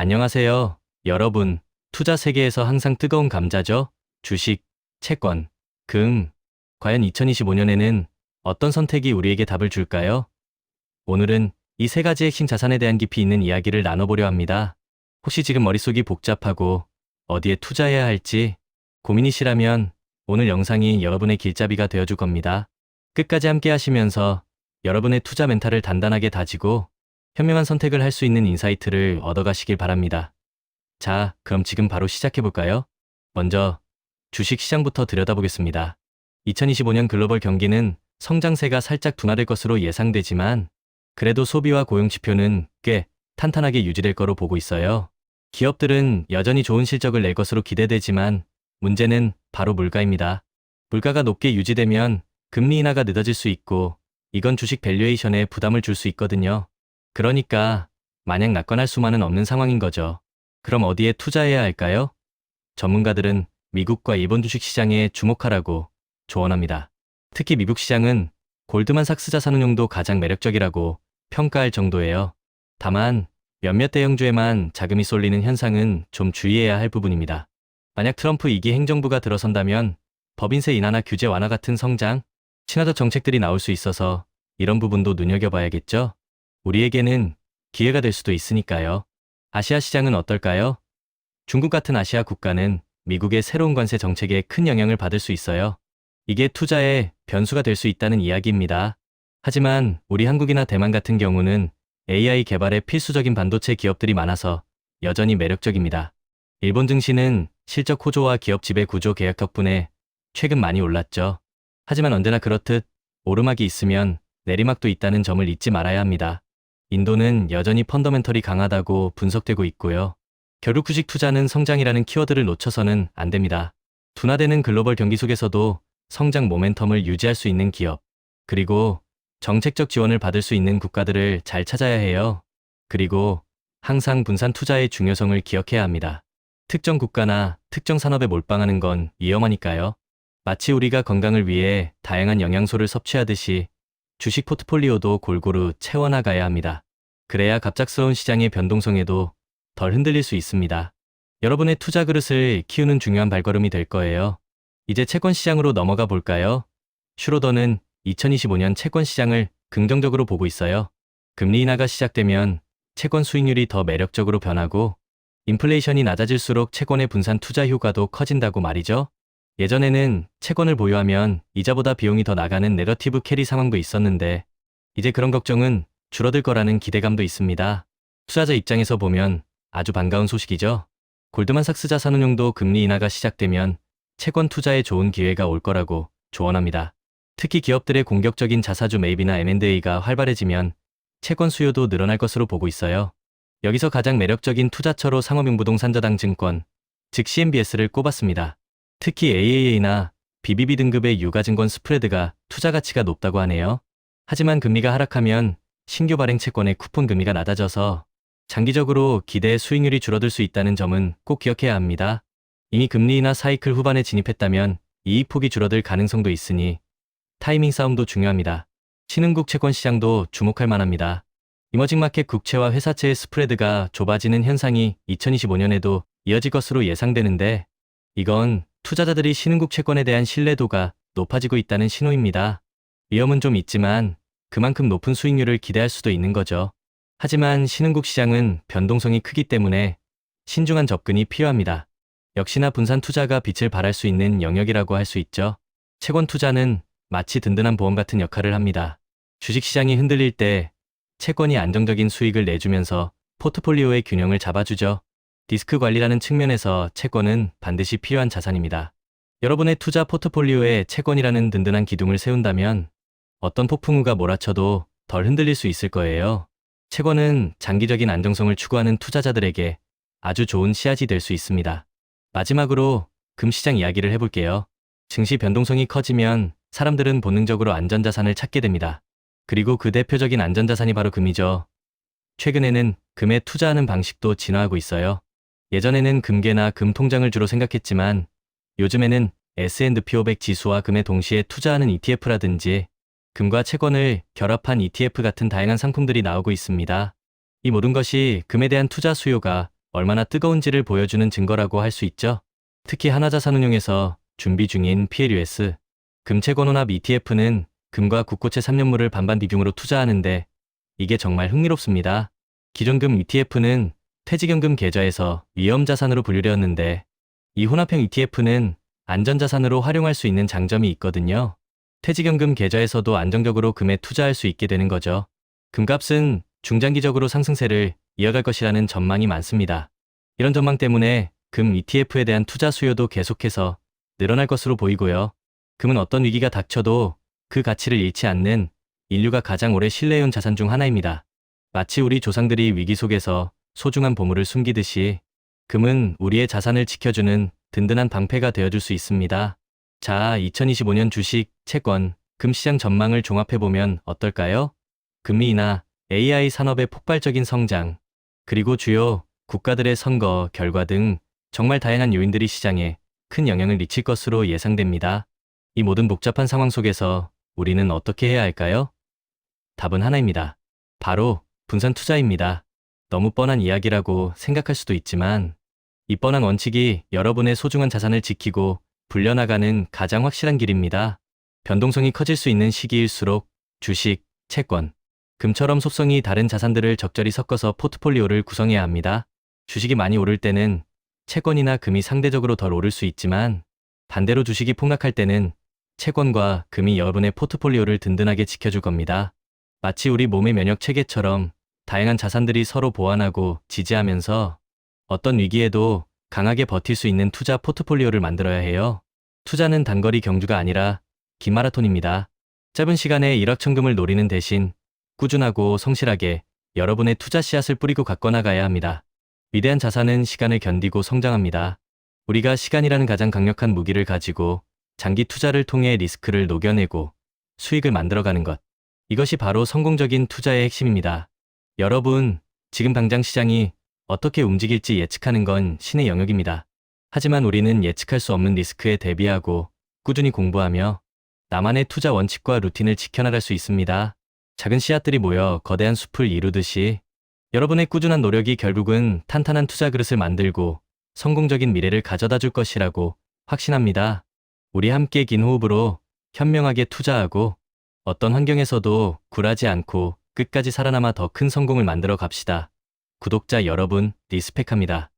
안녕하세요. 여러분, 투자 세계에서 항상 뜨거운 감자죠? 주식, 채권, 금. 과연 2025년에는 어떤 선택이 우리에게 답을 줄까요? 오늘은 이 세 가지 핵심 자산에 대한 깊이 있는 이야기를 나눠보려 합니다. 혹시 지금 머릿속이 복잡하고 어디에 투자해야 할지 고민이시라면 오늘 영상이 여러분의 길잡이가 되어줄 겁니다. 끝까지 함께 하시면서 여러분의 투자 멘탈을 단단하게 다지고 현명한 선택을 할 수 있는 인사이트를 얻어가시길 바랍니다. 자, 그럼 지금 바로 시작해볼까요? 먼저 주식 시장부터 들여다보겠습니다. 2025년 글로벌 경기는 성장세가 살짝 둔화될 것으로 예상되지만 그래도 소비와 고용 지표는 꽤 탄탄하게 유지될 거로 보고 있어요. 기업들은 여전히 좋은 실적을 낼 것으로 기대되지만 문제는 바로 물가입니다. 물가가 높게 유지되면 금리 인하가 늦어질 수 있고 이건 주식 밸류에이션에 부담을 줄 수 있거든요. 그러니까 마냥 낙관할 수만은 없는 상황인 거죠. 그럼 어디에 투자해야 할까요? 전문가들은 미국과 일본 주식 시장에 주목하라고 조언합니다. 특히 미국 시장은 골드만삭스 자산운용도 가장 매력적이라고 평가할 정도예요. 다만 몇몇 대형주에만 자금이 쏠리는 현상은 좀 주의해야 할 부분입니다. 만약 트럼프 2기 행정부가 들어선다면 법인세 인하나 규제 완화 같은 성장, 친화적 정책들이 나올 수 있어서 이런 부분도 눈여겨봐야겠죠? 우리에게는 기회가 될 수도 있으니까요. 아시아 시장은 어떨까요? 중국 같은 아시아 국가는 미국의 새로운 관세 정책에 큰 영향을 받을 수 있어요. 이게 투자에 변수가 될 수 있다는 이야기입니다. 하지만 우리 한국이나 대만 같은 경우는 AI 개발에 필수적인 반도체 기업들이 많아서 여전히 매력적입니다. 일본 증시는 실적 호조와 기업 지배 구조 계약 덕분에 최근 많이 올랐죠. 하지만 언제나 그렇듯 오르막이 있으면 내리막도 있다는 점을 잊지 말아야 합니다. 인도는 여전히 펀더멘털이 강하다고 분석되고 있고요. 주식 투자는 성장이라는 키워드를 놓쳐서는 안 됩니다. 둔화되는 글로벌 경기 속에서도 성장 모멘텀을 유지할 수 있는 기업, 그리고 정책적 지원을 받을 수 있는 국가들을 잘 찾아야 해요. 그리고 항상 분산 투자의 중요성을 기억해야 합니다. 특정 국가나 특정 산업에 몰빵하는 건 위험하니까요. 마치 우리가 건강을 위해 다양한 영양소를 섭취하듯이 주식 포트폴리오도 골고루 채워나가야 합니다. 그래야 갑작스러운 시장의 변동성에도 덜 흔들릴 수 있습니다. 여러분의 투자 그릇을 키우는 중요한 발걸음이 될 거예요. 이제 채권 시장으로 넘어가 볼까요? 슈로더는 2025년 채권 시장을 긍정적으로 보고 있어요. 금리 인하가 시작되면 채권 수익률이 더 매력적으로 변하고 인플레이션이 낮아질수록 채권의 분산 투자 효과도 커진다고 말이죠. 예전에는 채권을 보유하면 이자보다 비용이 더 나가는 네러티브 캐리 상황도 있었는데 이제 그런 걱정은 줄어들 거라는 기대감도 있습니다. 투자자 입장에서 보면 아주 반가운 소식이죠. 골드만삭스 자산운용도 금리 인하가 시작되면 채권 투자에 좋은 기회가 올 거라고 조언합니다. 특히 기업들의 공격적인 자사주 매입이나 M&A가 활발해지면 채권 수요도 늘어날 것으로 보고 있어요. 여기서 가장 매력적인 투자처로 상업용 부동산저당 증권, 즉 CMBS를 꼽았습니다. 특히 AAA나 BBB 등급의 유가증권 스프레드가 투자 가치가 높다고 하네요. 하지만 금리가 하락하면 신규 발행 채권의 쿠폰 금리가 낮아져서 장기적으로 기대의 수익률이 줄어들 수 있다는 점은 꼭 기억해야 합니다. 이미 금리 인하 사이클 후반에 진입했다면 이익 폭이 줄어들 가능성도 있으니 타이밍 싸움도 중요합니다. 신흥국 채권 시장도 주목할 만합니다. 이머징 마켓 국채와 회사채의 스프레드가 좁아지는 현상이 2025년에도 이어질 것으로 예상되는데 이건 투자자들이 신흥국 채권에 대한 신뢰도가 높아지고 있다는 신호입니다. 위험은 좀 있지만 그만큼 높은 수익률을 기대할 수도 있는 거죠. 하지만 신흥국 시장은 변동성이 크기 때문에 신중한 접근이 필요합니다. 역시나 분산 투자가 빛을 발할 수 있는 영역이라고 할 수 있죠. 채권 투자는 마치 든든한 보험 같은 역할을 합니다. 주식 시장이 흔들릴 때 채권이 안정적인 수익을 내주면서 포트폴리오의 균형을 잡아주죠. 디스크 관리라는 측면에서 채권은 반드시 필요한 자산입니다. 여러분의 투자 포트폴리오에 채권이라는 든든한 기둥을 세운다면 어떤 폭풍우가 몰아쳐도 덜 흔들릴 수 있을 거예요. 채권은 장기적인 안정성을 추구하는 투자자들에게 아주 좋은 씨앗이 될 수 있습니다. 마지막으로 금시장 이야기를 해볼게요. 증시 변동성이 커지면 사람들은 본능적으로 안전자산을 찾게 됩니다. 그리고 그 대표적인 안전자산이 바로 금이죠. 최근에는 금에 투자하는 방식도 진화하고 있어요. 예전에는 금괴나 금 통장을 주로 생각했지만 요즘에는 S&P 500 지수와 금에 동시에 투자하는 ETF라든지 금과 채권을 결합한 ETF 같은 다양한 상품들이 나오고 있습니다. 이 모든 것이 금에 대한 투자 수요가 얼마나 뜨거운지를 보여주는 증거라고 할 수 있죠. 특히 하나자산운용에서 준비 중인 PLUS, 금채권혼합 ETF는 금과 국고채 3년물을 반반 비중으로 투자하는데 이게 정말 흥미롭습니다. 기존 금 ETF는 퇴직연금 계좌에서 위험자산으로 분류되었는데 이 혼합형 ETF는 안전자산으로 활용할 수 있는 장점이 있거든요. 퇴직연금 계좌에서도 안정적으로 금에 투자할 수 있게 되는 거죠. 금값은 중장기적으로 상승세를 이어갈 것이라는 전망이 많습니다. 이런 전망 때문에 금 ETF에 대한 투자 수요도 계속해서 늘어날 것으로 보이고요. 금은 어떤 위기가 닥쳐도 그 가치를 잃지 않는 인류가 가장 오래 신뢰해온 자산 중 하나입니다. 마치 우리 조상들이 위기 속에서 소중한 보물을 숨기듯이 금은 우리의 자산을 지켜주는 든든한 방패가 되어줄 수 있습니다. 자, 2025년 주식, 채권, 금 시장 전망을 종합해보면 어떨까요? 금리나 AI 산업의 폭발적인 성장, 그리고 주요 국가들의 선거 결과 등 정말 다양한 요인들이 시장에 큰 영향을 미칠 것으로 예상됩니다. 이 모든 복잡한 상황 속에서 우리는 어떻게 해야 할까요? 답은 하나입니다. 바로 분산 투자입니다. 너무 뻔한 이야기라고 생각할 수도 있지만 이 뻔한 원칙이 여러분의 소중한 자산을 지키고 불려나가는 가장 확실한 길입니다. 변동성이 커질 수 있는 시기일수록 주식, 채권, 금처럼 속성이 다른 자산들을 적절히 섞어서 포트폴리오를 구성해야 합니다. 주식이 많이 오를 때는 채권이나 금이 상대적으로 덜 오를 수 있지만 반대로 주식이 폭락할 때는 채권과 금이 여러분의 포트폴리오를 든든하게 지켜줄 겁니다. 마치 우리 몸의 면역 체계처럼 다양한 자산들이 서로 보완하고 지지하면서 어떤 위기에도 강하게 버틸 수 있는 투자 포트폴리오를 만들어야 해요. 투자는 단거리 경주가 아니라 긴 마라톤입니다. 짧은 시간에 일확천금을 노리는 대신 꾸준하고 성실하게 여러분의 투자 씨앗을 뿌리고 가꿔 나가야 합니다. 위대한 자산은 시간을 견디고 성장합니다. 우리가 시간이라는 가장 강력한 무기를 가지고 장기 투자를 통해 리스크를 녹여내고 수익을 만들어가는 것. 이것이 바로 성공적인 투자의 핵심입니다. 여러분, 지금 당장 시장이 어떻게 움직일지 예측하는 건 신의 영역입니다. 하지만 우리는 예측할 수 없는 리스크에 대비하고 꾸준히 공부하며 나만의 투자 원칙과 루틴을 지켜나갈 수 있습니다. 작은 씨앗들이 모여 거대한 숲을 이루듯이 여러분의 꾸준한 노력이 결국은 탄탄한 투자 그릇을 만들고 성공적인 미래를 가져다 줄 것이라고 확신합니다. 우리 함께 긴 호흡으로 현명하게 투자하고 어떤 환경에서도 굴하지 않고 끝까지 살아남아 더 큰 성공을 만들어 갑시다. 구독자 여러분, 리스펙합니다.